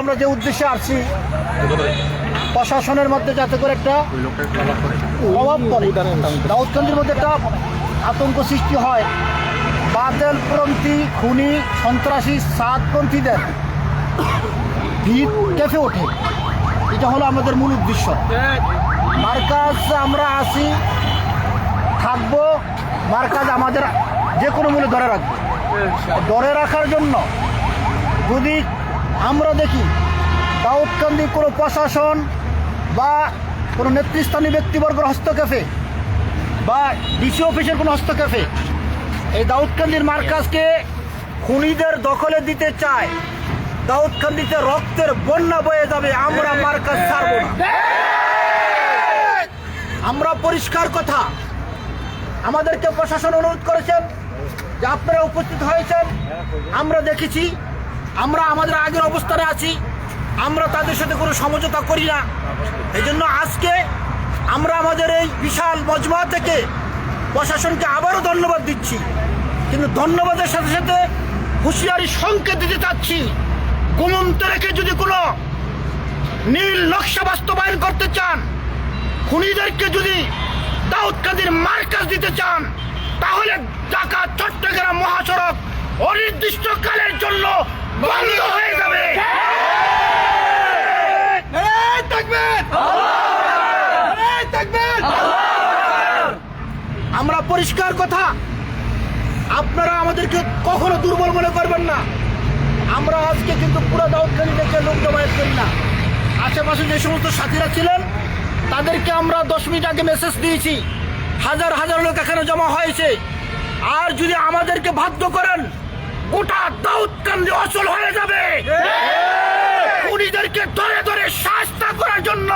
আমরা যে উদ্দেশ্যে আসছি, প্রশাসনের মধ্যে যাতে করে একটা প্রভাব পড়ে। দাউদকান্দির মধ্যে একটা আতঙ্ক সৃষ্টি হয়। বাতেলপন্থী খুনি সন্ত্রাসী সাতপন্থীদের ভিড় কেঁপে ওঠে। এটা হলো আমাদের মূল উদ্দেশ্য। মার্কাজ আমরা আসি থাকব। মার্কাজ আমাদের যে কোনো মূল্যে ধরে রাখব। ধরে রাখার জন্য যদি আমরা দেখি দাউদকান্দি কোনো প্রশাসন বা কোনো নেতৃস্থানীয় ব্যক্তিবর্গের হস্তক্ষেপে বা ডিসি অফিসের কোনো হস্তক্ষেপে এই দাউদকান্দির মার্কাজকে খুনিদের দখলে দিতে চায়। দাউদকান্দিতে রক্তের বন্যা বয়ে যাবে, আমরা মার্কাজ ছাড়ব না। আমরা পরিষ্কার কথা আমাদেরকে প্রশাসন অনুরোধ করেছেন যে আপনারা উপস্থিত হয়েছেন, আমরা দেখেছি আমরা আমাদের আগের অবস্থানে আছি। আমরা তাদের সাথে কোনো সমঝোতা করি না। এই জন্য আজকে আমরা আমাদের এই বিশাল মজমা থেকে প্রশাসনকে আবারও ধন্যবাদ দিচ্ছি। কিন্তু ধন্যবাদের সাথে সাথে হুঁশিয়ারি সংকেত দিতে চাচ্ছি। ঘুমন্ত রেখে যদি কোনো নীল নকশা বাস্তবায়ন করতে চান, খুনিদেরকে যদি দাউদ কাদির মার্কাজ দিতে চান, তাহলে ঢাকা, চট্টগ্রাম মহাসড়ক অনির্দিষ্টকালের জন্য বন্ধ হয়ে যাবে আমরা পরিষ্কার কথা। আপনারা আমাদেরকে কখনো দুর্বল মনে করবেন না। আমরা আজকে কিন্তু পুরো দাউদখানি থেকে লোক জমায়েত করি না। আশেপাশে যে সমস্ত সাথীরা ছিলেন তাদেরকে আমরা দশ মিনিট আগে মেসেজ দিয়েছি। হাজার হাজার লোক এখানে জমা হয়েছে। আর যদি আমাদেরকে বাধ্য করেন গোটা দাউদকান্দি অচল হয়ে যাবে। খুনিদেরকে ধরে ধরে শাস্তা করার জন্য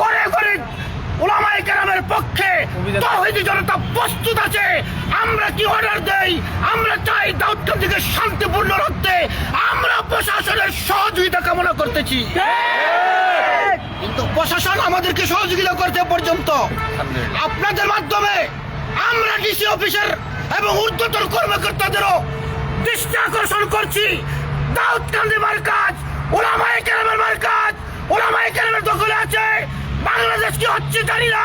ঘরে ঘরে ওলামাই কেরামের পক্ষে তহিদি জনতা প্রস্তুত আছে। আমরা কি অর্ডার দেই? আমরা চাই দাউদকান্দিকে শান্তিপূর্ণ রাখতে। আমরা প্রশাসনের সহযোগিতা কামনা করতেছি। কিন্তু প্রশাসন আমাদেরকে সহযোগিতা করতে পর্যন্ত আপনাদের মাধ্যমে আমরা ডিসি অফিসার এবং ঊর্ধ্বতন কর্মকর্তাদেরও দৃষ্টি আকর্ষণ করছি। দাউদকান্দি মার্কাজ ওলামাই কেরামের মার্কাজ ওলামাই কেরামের দখলে আছে। বাংলাদেশ কি হচ্ছে জানি না।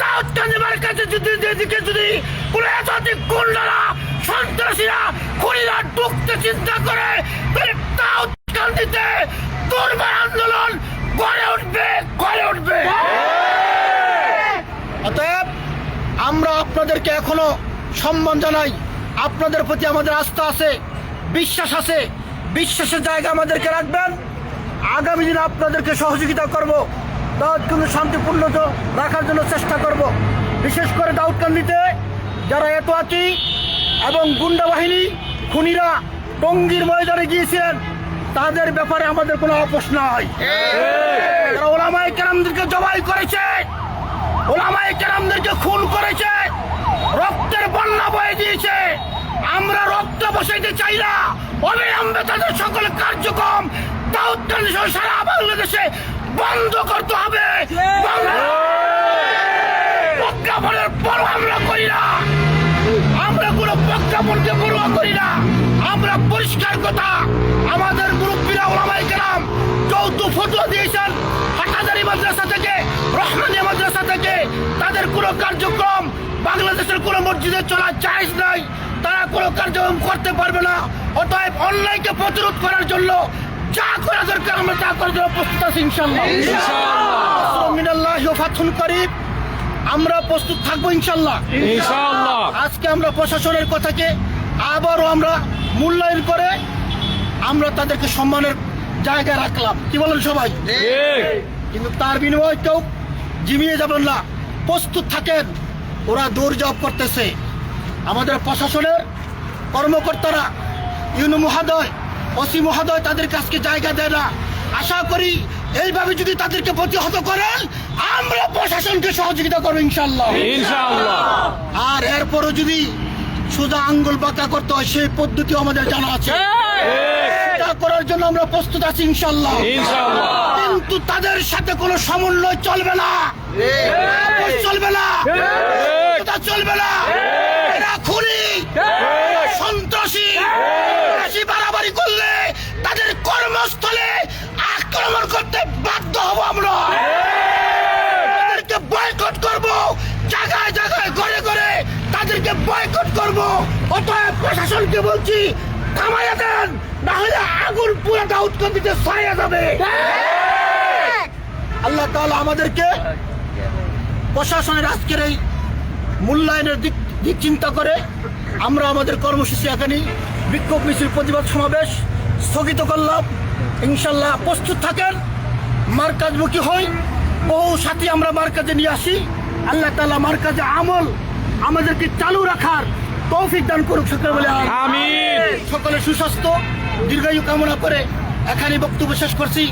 দাউদকান্দি মার্কাজে যদি যেদিকে যদি কোনো একাধিক গুন্ডারা, সন্ত্রাসীরা খুনিরা ঢুকতে চিন্তা করে, তাহলে দাউদকান্দিতে দুর্বার আন্দোলন গড়ে উঠবে গড়ে উঠবে। অতএব আমরা আপনাদেরকে এখনও সম্মান জানাই। আপনাদের প্রতি আমাদের আস্থা আছে, বিশ্বাস আছে। বিশ্বাসের জায়গা আমাদেরকে রাখবেন। আগামী দিনে আপনাদেরকে সহযোগিতা করব। দাউদকান্দি শান্তিপূর্ণ রাখার জন্য চেষ্টা করব। বিশেষ করে দাউদকান্দিতে যারা এত আছি এবং গুন্ডা বাহিনী, খুনিরা টঙ্গির ময়দানে গিয়েছিলেন তাদের ব্যাপারে আমাদের কোনো আপোষ নাই। যারা ওলামাই কেরামদেরকে জবাই করেছে ওলামাই কেরামদেরকে খুন করেছে, রক্তের বন্যা বয়ে দিয়েছে, আমরা রক্ত বসাইতে চাই না। অবিলম্বে তাদের সকল কার্যক্রম দাউদকান্দি সারা বাংলাদেশে বন্ধ করতে হবে। প্রজ্ঞাপনের আমরা করি না। আমরা কোনো প্রজ্ঞাপনকে পড়ুয়া করি না। আমরা পরিষ্কার কথা। আমাদের মুরব্বীরা ওলামাই দিয়েছেন হাটাজারি মাদ্রাসা থেকে মাদ্রাসা থেকে। তাদের কোনো কার্যক্রম বাংলাদেশের কোনো মসজিদে চলা চাইজ নাই। তারা কোনো কার্যক্রম করতে পারবে না। অতএব অনলাইনকে প্রতিরোধ করার জন্য যা করা দরকার আমরা তা করার জন্য প্রস্তুত আছি ইনশাল্লাহ আমরা প্রস্তুত থাকব ইনশাল্লাহ আজকে আমরা প্রশাসনের কথাকে আবারও আমরা মূল্যায়ন করে আমরা তাদেরকে সম্মানের জায়গায় রাখলাম। কি বলেন সবাই? কিন্তু তার বিনিময়ে কেউ জিমিয়ে যাবেন না। প্রস্তুত থাকেন ওরা দৌড় করতেছে। আমাদের প্রশাসনের কর্মকর্তারা ইউনু মহোদয় ওসি মহোদয় তাদের কাছকে জায়গা দেয় না। আশা করি এইভাবে যদি তাদেরকে প্রতিহত করেন আমরা প্রশাসনকে সহযোগিতা করব ইনশাল্লাহ ইনশাআল্লাহ। আর এরপরও যদি সোজা আঙ্গুল বাঁকা করতে হয় সেই পদ্ধতি আমাদের জানা আছে। করার জন্য আমরা প্রস্তুত আছি ইনশাল্লাহ কিন্তু তাদের সাথে কোনো সমন্বয় চলবে না। চলবে না। এটা চলবে না। এরা খুনি। অতএব প্রশাসনকে বলছি, থামাইয়া দেন না হলে আগুন পুরো দাউদকান্দিতে ছায়া যাবে। আল্লাহ তাআলা আমাদেরকে প্রশাসনের আজকের এই মূল্যায়নের দিক দিক চিন্তা করে আমরা আমাদের কর্মসূচি এখানেই বিক্ষোভ মিছিল প্রতিবাদ সমাবেশ স্থগিত করলাম। ইনশাল্লাহ প্রস্তুত থাকেন। মার্কাজমুখী হই। বহু সাথী আমরা মার্কাজে নিয়ে আসি। আল্লাহ তাআলা মার্কাজে আমল আমাদেরকে চালু রাখার তৌফিক দান করুক সকলে বলে আমি সকলে সুস্বাস্থ্য দীর্ঘায়ু কামনা করে এখানে বক্তব্য শেষ করছি।